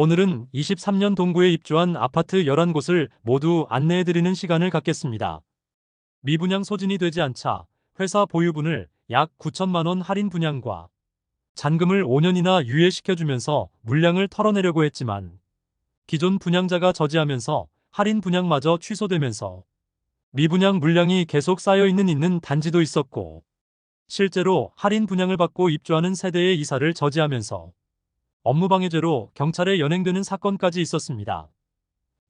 오늘은 23년 동구에 입주한 아파트 11곳을 모두 안내해드리는 시간을 갖겠습니다. 미분양 소진이 되지 않자 회사 보유분을 약 9천만원 할인 분양과 잔금을 5년이나 유예시켜주면서 물량을 털어내려고 했지만 기존 분양자가 저지하면서 할인 분양마저 취소되면서 미분양 물량이 계속 쌓여있는 있는 단지도 있었고 실제로 할인 분양을 받고 입주하는 세대의 이사를 저지하면서 업무방해죄로 경찰에 연행되는 사건까지 있었습니다.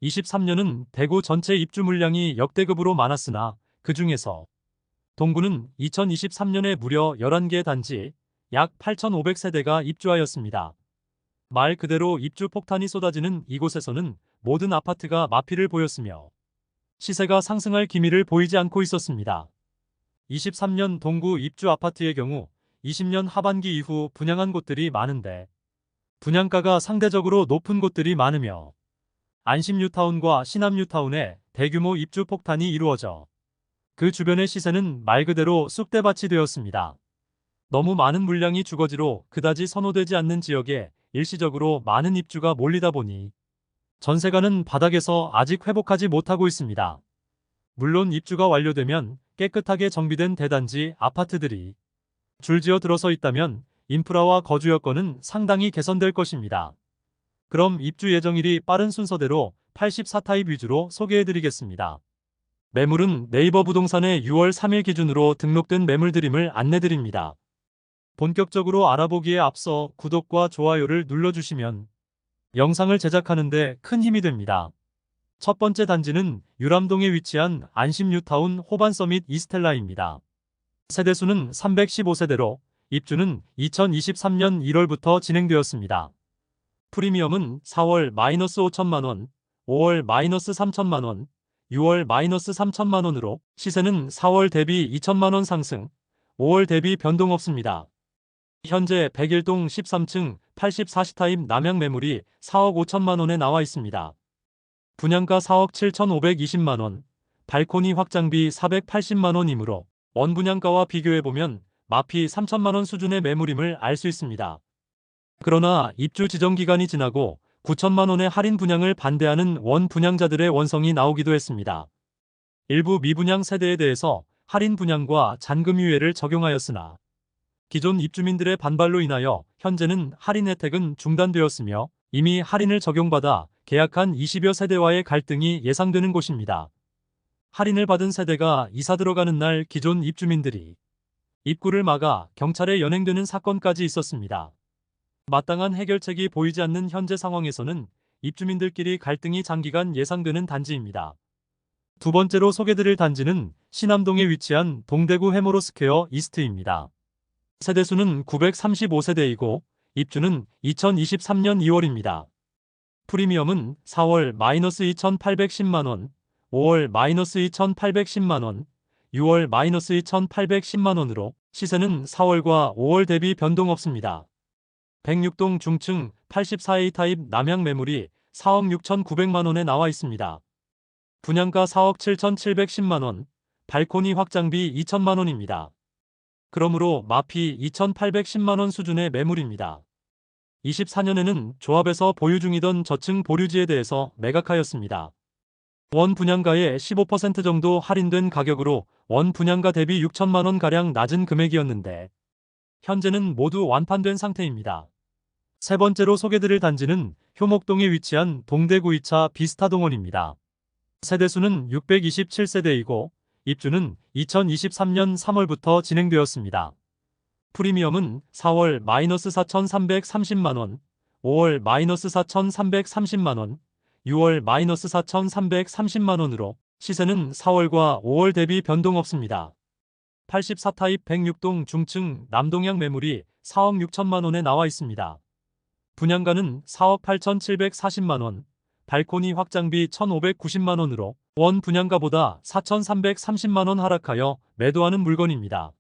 23년은 대구 전체 입주 물량이 역대급으로 많았으나 그 중에서 동구는 2023년에 무려 11개 단지 약 8,500세대가 입주하였습니다. 말 그대로 입주 폭탄이 쏟아지는 이곳에서는 모든 아파트가 마피를 보였으며 시세가 상승할 기미를 보이지 않고 있었습니다. 23년 동구 입주 아파트의 경우 20년 하반기 이후 분양한 곳들이 많은데 분양가가 상대적으로 높은 곳들이 많으며 안심 뉴타운과 신암 뉴타운에 대규모 입주 폭탄이 이루어져 그 주변의 시세는 말 그대로 쑥대밭이 되었습니다. 너무 많은 물량이 주거지로 그다지 선호되지 않는 지역에 일시적으로 많은 입주가 몰리다 보니 전세가는 바닥에서 아직 회복하지 못하고 있습니다. 물론 입주가 완료되면 깨끗하게 정비된 대단지 아파트들이 줄지어 들어서 있다면 인프라와 거주 여건은 상당히 개선될 것입니다. 그럼 입주 예정일이 빠른 순서대로 84타입 위주로 소개해드리겠습니다. 매물은 네이버 부동산의 6월 3일 기준으로 등록된 매물드림을 안내드립니다. 본격적으로 알아보기에 앞서 구독과 좋아요를 눌러주시면 영상을 제작하는데 큰 힘이 됩니다. 첫 번째 단지는 유람동에 위치한 안심 뉴타운 호반 서밋 이스텔라입니다. 세대수는 315세대로 입주는 2023년 1월부터 진행되었습니다. 프리미엄은 4월 마이너스 5천만원, 5월 마이너스 3천만원, 6월 마이너스 3천만원으로 시세는 4월 대비 2천만원 상승, 5월 대비 변동 없습니다. 현재 101동 13층 84시타입 남양 매물이 4억 5천만원에 나와 있습니다. 분양가 4억 7,520만원, 발코니 확장비 480만원이므로 원 분양가와 비교해보면 마피 3천만원 수준의 매물임을 알 수 있습니다. 그러나 입주 지정 기간이 지나고 9천만원의 할인 분양을 반대하는 원 분양자들의 원성이 나오기도 했습니다. 일부 미분양 세대에 대해서 할인 분양과 잔금 유예를 적용하였으나 기존 입주민들의 반발로 인하여 현재는 할인 혜택은 중단되었으며 이미 할인을 적용받아 계약한 20여 세대와의 갈등이 예상되는 곳입니다. 할인을 받은 세대가 이사 들어가는 날 기존 입주민들이 입구를 막아 경찰에 연행되는 사건까지 있었습니다. 마땅한 해결책이 보이지 않는 현재 상황에서는 입주민들끼리 갈등이 장기간 예상되는 단지입니다. 두 번째로 소개드릴 단지는 신암동에 위치한 동대구 해모로 스퀘어 이스트입니다. 세대수는 935세대이고 입주는 2023년 2월입니다. 프리미엄은 4월 마이너스 2,810만원, 5월 마이너스 2,810만원, 6월 마이너스 2,810만원으로 시세는 4월과 5월 대비 변동 없습니다. 106동 중층 84A 타입 남양 매물이 4억 6,900만원에 나와 있습니다. 분양가 4억 7,710만원, 발코니 확장비 2천만원입니다. 그러므로 마피 2,810만원 수준의 매물입니다. 24년에는 조합에서 보유 중이던 저층 보류지에 대해서 매각하였습니다. 원 분양가의 15% 정도 할인된 가격으로 원 분양가 대비 6천만 원 가량 낮은 금액이었는데 현재는 모두 완판된 상태입니다. 세 번째로 소개드릴 단지는 효목동에 위치한 동대구 2차 비스타동원입니다. 세대수는 627세대이고 입주는 2023년 3월부터 진행되었습니다. 프리미엄은 4월 마이너스 4,330만원, 5월 마이너스 4,330만원, 6월 마이너스 4,330만원으로 시세는 4월과 5월 대비 변동 없습니다. 84타입 106동 중층 남동향 매물이 4억 6천만 원에 나와 있습니다. 분양가는 4억 8,740만 원, 발코니 확장비 1,590만 원으로 원 분양가보다 4,330만 원 하락하여 매도하는 물건입니다.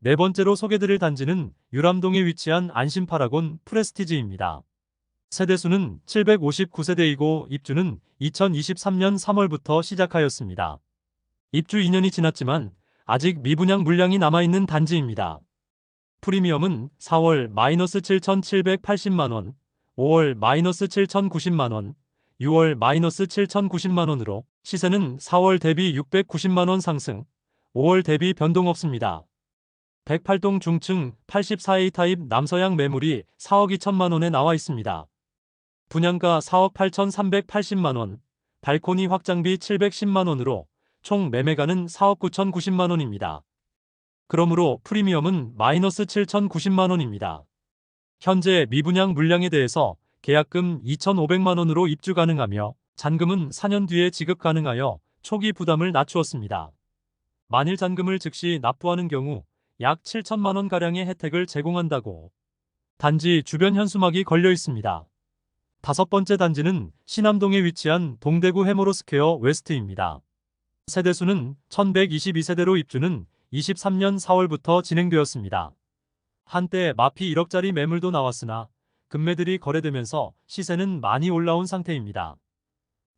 네 번째로 소개드릴 단지는 유람동에 위치한 안심파라곤 프레스티지입니다. 세대수는 759세대이고 입주는 2023년 3월부터 시작하였습니다. 입주 2년이 지났지만 아직 미분양 물량이 남아있는 단지입니다. 프리미엄은 4월 마이너스 7,780만원, 5월 마이너스 7,090만원, 6월 마이너스 7,090만원으로 시세는 4월 대비 690만원 상승, 5월 대비 변동 없습니다. 108동 중층 84A 타입 남서양 매물이 4억 2천만 원에 나와 있습니다. 분양가 4억 8,380만 원, 발코니 확장비 710만 원으로 총 매매가는 4억 9,090만 원입니다. 그러므로 프리미엄은 마이너스 7,090만 원입니다. 현재 미분양 물량에 대해서 계약금 2,500만 원으로 입주 가능하며 잔금은 4년 뒤에 지급 가능하여 초기 부담을 낮추었습니다. 만일 잔금을 즉시 납부하는 경우 약 7천만 원 가량의 혜택을 제공한다고. 단지 주변 현수막이 걸려 있습니다. 다섯 번째 단지는 신암동에 위치한 동대구 해모로 스퀘어 웨스트입니다. 세대수는 1122세대로 입주는 23년 4월부터 진행되었습니다. 한때 마피 1억짜리 매물도 나왔으나 금매들이 거래되면서 시세는 많이 올라온 상태입니다.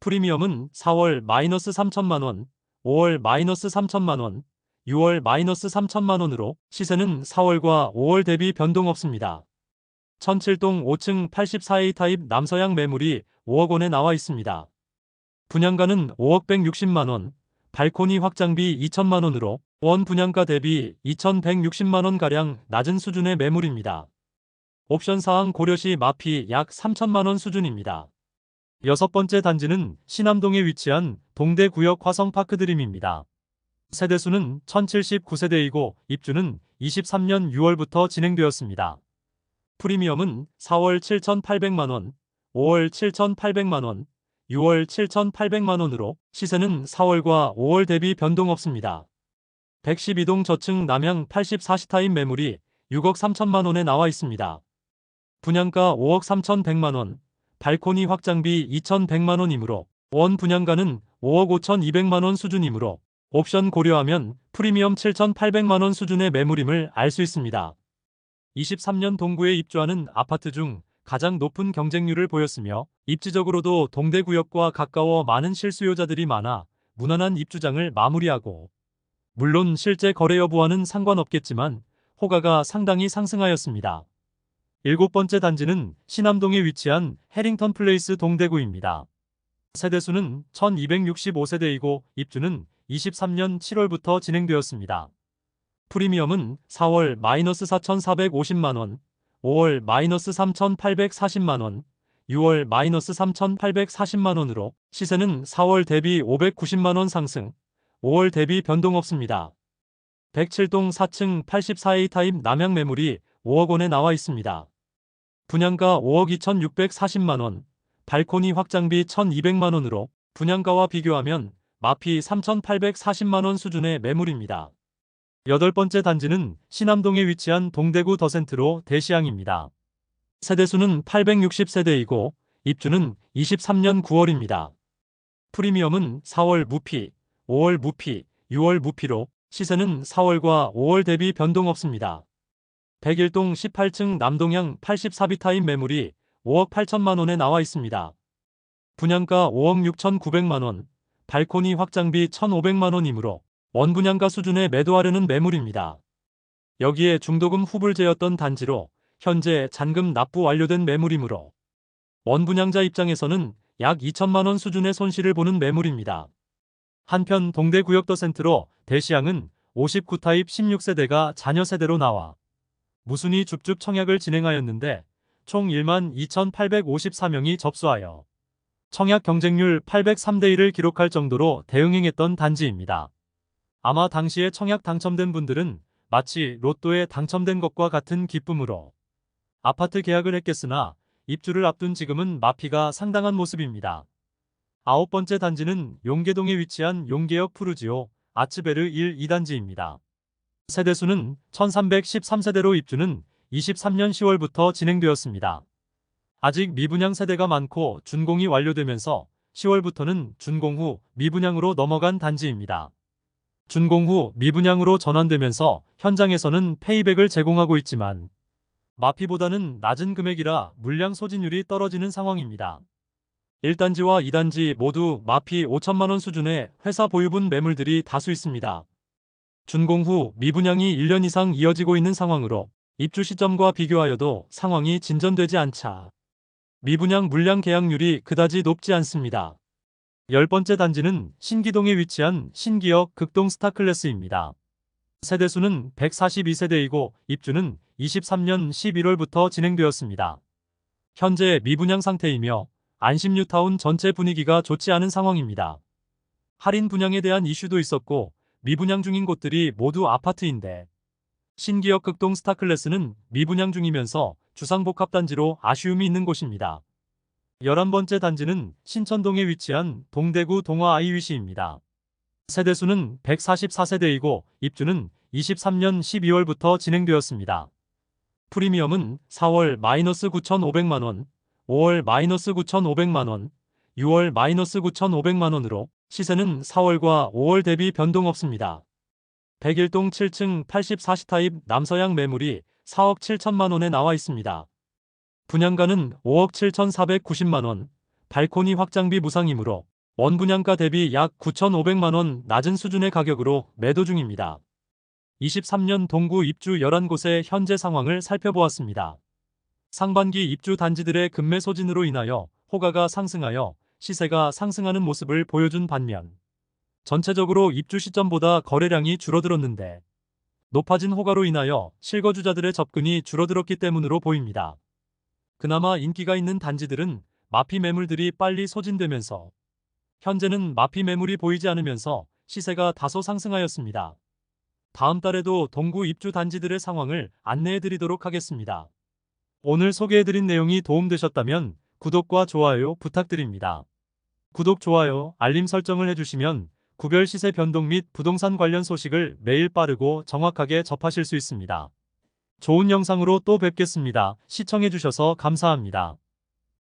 프리미엄은 4월 마이너스 3천만 원, 5월 마이너스 3천만 원, 6월 마이너스 3천만 원으로 시세는 4월과 5월 대비 변동 없습니다. 1007동 5층 84A 타입 남서양 매물이 5억 원에 나와 있습니다. 분양가는 5억 160만 원, 발코니 확장비 2천만 원으로 원 분양가 대비 2,160만 원 가량 낮은 수준의 매물입니다. 옵션 사항 고려시 마피 약 3천만 원 수준입니다. 여섯 번째 단지는 신암동에 위치한 동대구역 화성파크 드림입니다. 세대수는 1079세대이고 입주는 23년 6월부터 진행되었습니다. 프리미엄은 4월 7,800만원, 5월 7,800만원, 6월 7,800만원으로 시세는 4월과 5월 대비 변동 없습니다. 112동 저층 남양 84시타임 매물이 6억 3천만원에 나와 있습니다. 분양가 5억 3,100만원, 발코니 확장비 2,100만원이므로 원 분양가는 5억 5,200만원 수준이므로 옵션 고려하면 프리미엄 7,800만원 수준의 매물임을 알 수 있습니다. 23년 동구에 입주하는 아파트 중 가장 높은 경쟁률을 보였으며 입지적으로도 동대구역과 가까워 많은 실수요자들이 많아 무난한 입주장을 마무리하고 물론 실제 거래 여부와는 상관없겠지만 호가가 상당히 상승하였습니다. 일곱 번째 단지는 신암동에 위치한 해링턴 플레이스 동대구입니다. 세대수는 1265세대이고 입주는 23년 7월부터 진행되었습니다. 프리미엄은 4월 마이너스 4,450만원, 5월 마이너스 3,840만원, 6월 마이너스 3,840만원으로 시세는 4월 대비 590만원 상승, 5월 대비 변동 없습니다. 107동 4층 84A 타입 남양 매물이 5억 원에 나와 있습니다. 분양가 5억 2,640만원, 발코니 확장비 1,200만원으로 분양가와 비교하면 마피 3,840만원 수준의 매물입니다. 여덟 번째 단지는 신암동에 위치한 동대구 더센트로 대시양입니다. 세대수는 860세대이고 입주는 23년 9월입니다. 프리미엄은 4월 무피, 5월 무피, 6월 무피로 시세는 4월과 5월 대비 변동 없습니다. 101동 18층 남동향 84비타임 매물이 5억 8천만 원에 나와 있습니다. 분양가 5억 6천 9백만 원, 발코니 확장비 1,500만 원이므로 원분양가 수준에 매도하려는 매물입니다. 여기에 중도금 후불제였던 단지로 현재 잔금 납부 완료된 매물이므로 원분양자 입장에서는 약 2천만 원 수준의 손실을 보는 매물입니다. 한편 동대구역 더 센트로 대시양은 59타입 16세대가 자녀 세대로 나와 무순위 줍줍 청약을 진행하였는데 총 1만 2,854명이 접수하여 청약 경쟁률 803대 1을 기록할 정도로 대응행했던 단지입니다. 아마 당시에 청약 당첨된 분들은 마치 로또에 당첨된 것과 같은 기쁨으로 아파트 계약을 했겠으나 입주를 앞둔 지금은 마피가 상당한 모습입니다. 아홉 번째 단지는 용계동에 위치한 용계역 푸르지오 아츠베르 1, 2단지입니다. 세대수는 1313세대로 입주는 23년 10월부터 진행되었습니다. 아직 미분양 세대가 많고 준공이 완료되면서 10월부터는 준공 후 미분양으로 넘어간 단지입니다. 준공 후 미분양으로 전환되면서 현장에서는 페이백을 제공하고 있지만 마피보다는 낮은 금액이라 물량 소진율이 떨어지는 상황입니다. 1단지와 2단지 모두 마피 5천만원 수준의 회사 보유분 매물들이 다수 있습니다. 준공 후 미분양이 1년 이상 이어지고 있는 상황으로 입주 시점과 비교하여도 상황이 진전되지 않자 미분양 물량 계약률이 그다지 높지 않습니다. 열 번째 단지는 신기동에 위치한 신기역 극동 스타클래스입니다. 세대수는 142세대이고 입주는 23년 11월부터 진행되었습니다. 현재 미분양 상태이며 안심 뉴타운 전체 분위기가 좋지 않은 상황입니다. 할인 분양에 대한 이슈도 있었고 미분양 중인 곳들이 모두 아파트인데 신기역 극동 스타클래스는 미분양 중이면서 주상복합단지로 아쉬움이 있는 곳입니다. 11번째 단지는 신천동에 위치한 동대구 동화 아이위시입니다. 세대수는 144세대이고 입주는 23년 12월부터 진행되었습니다. 프리미엄은 4월 마이너스 9,500만원, 5월 마이너스 9,500만원, 6월 마이너스 9,500만원으로 시세는 4월과 5월 대비 변동 없습니다. 101동 7층 84시타입 남서양 매물이 4억 7천만원에 나와 있습니다. 분양가는 5억 7,490만원, 발코니 확장비 무상이므로 원 분양가 대비 약 9,500만원 낮은 수준의 가격으로 매도 중입니다. 23년 동구 입주 11곳의 현재 상황을 살펴보았습니다. 상반기 입주 단지들의 급매 소진으로 인하여 호가가 상승하여 시세가 상승하는 모습을 보여준 반면 전체적으로 입주 시점보다 거래량이 줄어들었는데 높아진 호가로 인하여 실거주자들의 접근이 줄어들었기 때문으로 보입니다. 그나마 인기가 있는 단지들은 마피 매물들이 빨리 소진되면서 현재는 마피 매물이 보이지 않으면서 시세가 다소 상승하였습니다. 다음 달에도 동구 입주 단지들의 상황을 안내해 드리도록 하겠습니다. 오늘 소개해 드린 내용이 도움되셨다면 구독과 좋아요 부탁드립니다. 구독, 좋아요, 알림 설정을 해주시면 구별 시세 변동 및 부동산 관련 소식을 매일 빠르고 정확하게 접하실 수 있습니다. 좋은 영상으로 또 뵙겠습니다. 시청해주셔서 감사합니다.